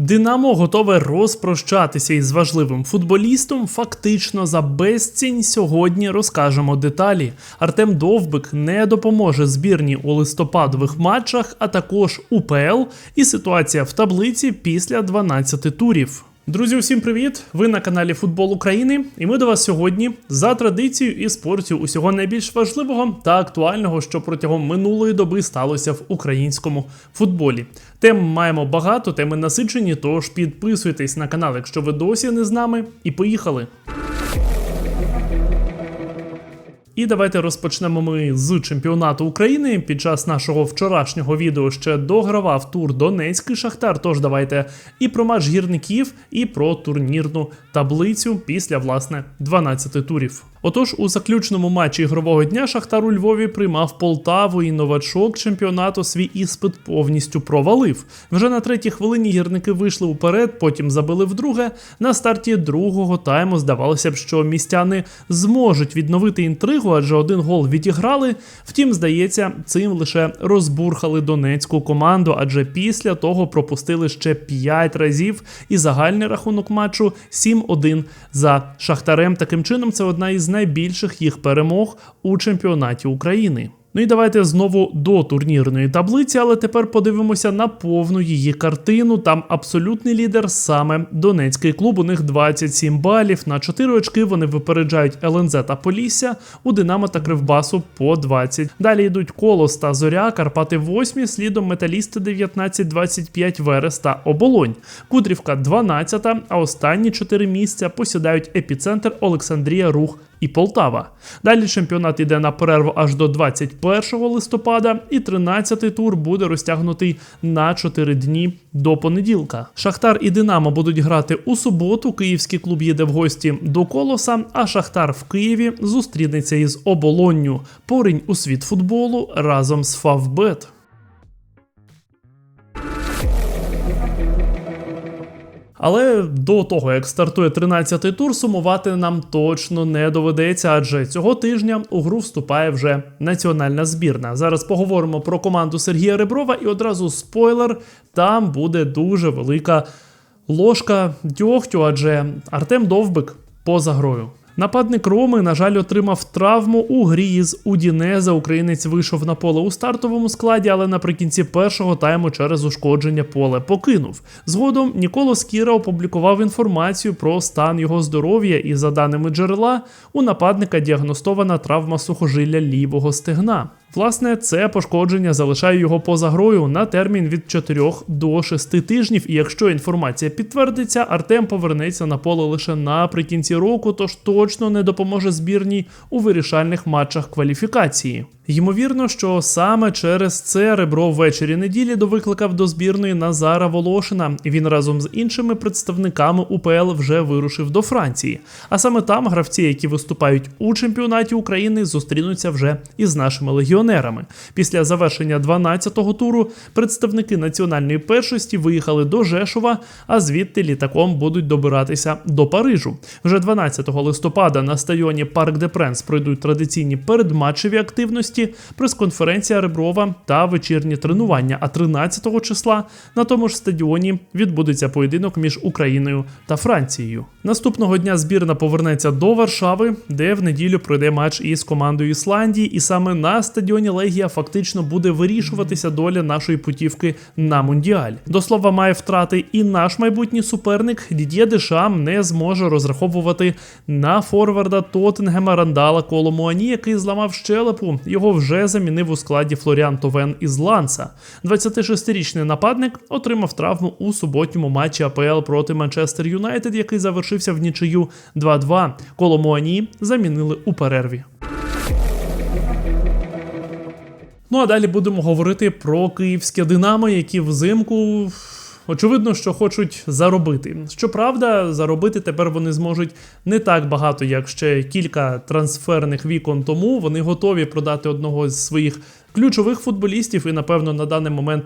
Динамо готове розпрощатися із важливим футболістом. Фактично за безцінь сьогодні розкажемо деталі. Артем Довбик не допоможе збірні у листопадових матчах, а також УПЛ і ситуація в таблиці після 12 турів. Друзі, усім привіт! Ви на каналі Футбол України, і ми до вас сьогодні за традицією і спортю усього найбільш важливого та актуального, що протягом минулої доби сталося в українському футболі. Тем маємо багато, теми насичені. Тож підписуйтесь на канал, якщо ви досі не з нами, і поїхали. І давайте розпочнемо ми з чемпіонату України. Під час нашого вчорашнього відео ще догравав тур Донецький Шахтар. Тож давайте і про матч гірників, і про турнірну таблицю після власне 12 турів. Отож, у заключному матчі ігрового дня Шахтар у Львові приймав Полтаву і новачок чемпіонату свій іспит повністю провалив. Вже на третій хвилині гірники вийшли уперед, потім забили вдруге. На старті другого тайму здавалося б, що містяни зможуть відновити інтригу, адже один гол відіграли. Втім, здається, цим лише розбурхали донецьку команду, адже після того пропустили ще 5 разів, і загальний рахунок матчу 7-1 за Шахтарем. Таким чином, це одна із найбільших їх перемог у чемпіонаті України. Ну і давайте знову до турнірної таблиці, але тепер подивимося на повну її картину. Там абсолютний лідер саме Донецький клуб. У них 27 балів. На 4 очки вони випереджають ЛНЗ та Полісся, у Динамо та Кривбасу по 20. Далі йдуть Колос та Зоря, Карпати 8, слідом Металісти 19, 25, Верес та Оболонь. Кудрівка 12, а останні 4 місця посідають епіцентр Олександрія Рух і Полтава. Далі чемпіонат йде на перерву аж до 21 листопада, і 13-й тур буде розтягнутий на 4 дні до понеділка. Шахтар і Динамо будуть грати у суботу. Київський клуб їде в гості до Колоса, а Шахтар в Києві зустрінеться із оболонню. Поринь у світ футболу разом з Фавбет. Але до того, як стартує 13-й тур, сумувати нам точно не доведеться, адже цього тижня у гру вступає вже національна збірна. Зараз поговоримо про команду Сергія Реброва і одразу спойлер: там буде дуже велика ложка дьогтю, адже Артем Довбик поза грою. Нападник Роми, на жаль, отримав травму у грі з Удінеза. Українець вийшов на поле у стартовому складі, але наприкінці першого тайму через ушкодження поле покинув. Згодом Ніколо Скіра опублікував інформацію про стан його здоров'я, і за даними джерела, у нападника діагностована травма сухожилля лівого стегна. Власне, це пошкодження залишає його поза грою на термін від 4 до 6 тижнів. І якщо інформація підтвердиться, Артем повернеться на поле лише наприкінці року, тож точно не допоможе збірній у вирішальних матчах кваліфікації. Ймовірно, що саме через це ребро ввечері неділі довикликав до збірної Назара Волошина. Він разом з іншими представниками УПЛ вже вирушив до Франції. А саме там гравці, які виступають у чемпіонаті України, зустрінуться вже із нашими легіонерами. Після завершення 12-го туру представники національної першості виїхали до Жешова, а звідти літаком будуть добиратися до Парижу. Вже 12 листопада на стадіоні Парк де Пренс пройдуть традиційні передматчеві активності прес-конференція Реброва та вечірні тренування. А 13-го числа на тому ж стадіоні відбудеться поєдинок між Україною та Францією. Наступного дня збірна повернеться до Варшави, де в неділю пройде матч із командою Ісландії, і саме на стадіоні Легія фактично буде вирішуватися доля нашої путівки на Мундіаль. До слова, має втрати і наш майбутній суперник Дід'є Дешам не зможе розраховувати на форварда Тоттенгема Рандала Коломуані, який зламав щелепу. Його вже замінив у складі Флоріан Товен із Ланса. 26-річний нападник отримав травму у суботньому матчі АПЛ проти Манчестер Юнайтед, який завершився в нічию 2-2. Коломуані замінили у перерві. Ну а далі будемо говорити про київське Динамо, які взимку. Очевидно, що хочуть заробити. Щоправда, заробити тепер вони зможуть не так багато, як ще кілька трансферних вікон тому. Вони готові продати одного з своїх ключових футболістів і, напевно, на даний момент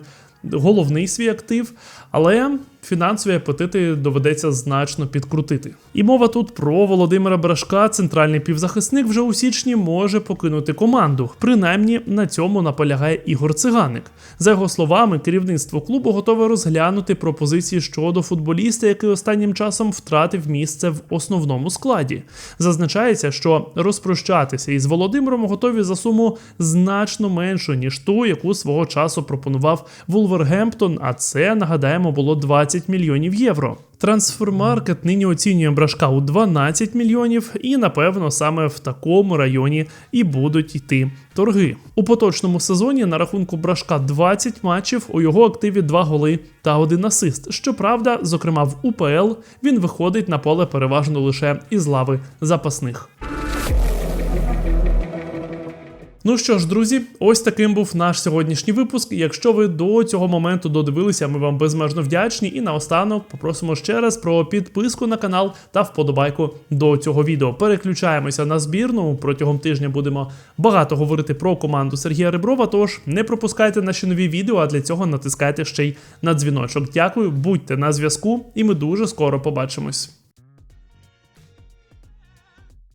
головний свій актив. Але фінансові апетити доведеться значно підкрутити. І мова тут про Володимира Брашка, центральний півзахисник, вже у січні може покинути команду. Принаймні на цьому наполягає Ігор Циганик. За його словами, керівництво клубу готове розглянути пропозиції щодо футболіста, який останнім часом втратив місце в основному складі. Зазначається, що розпрощатися із Володимиром готові за суму значно меншу, ніж ту, яку свого часу пропонував Вулвергемптон, а це нагадаємо було 20 мільйонів євро. Трансфермаркет нині оцінює брашка у 12 мільйонів, і напевно саме в такому районі і будуть йти торги. У поточному сезоні на рахунку брашка 20 матчів, у його активі 2 голи та один асист. Щоправда, зокрема в УПЛ він виходить на поле переважно лише із лави запасних. Ну що ж, друзі, ось таким був наш сьогоднішній випуск. Якщо ви до цього моменту додивилися, ми вам безмежно вдячні. І наостанок попросимо ще раз про підписку на канал та вподобайку до цього відео. Переключаємося на збірну. Протягом тижня будемо багато говорити про команду Сергія Реброва. Тож не пропускайте наші нові відео, а для цього натискайте ще й на дзвіночок. Дякую, будьте на зв'язку, і ми дуже скоро побачимось.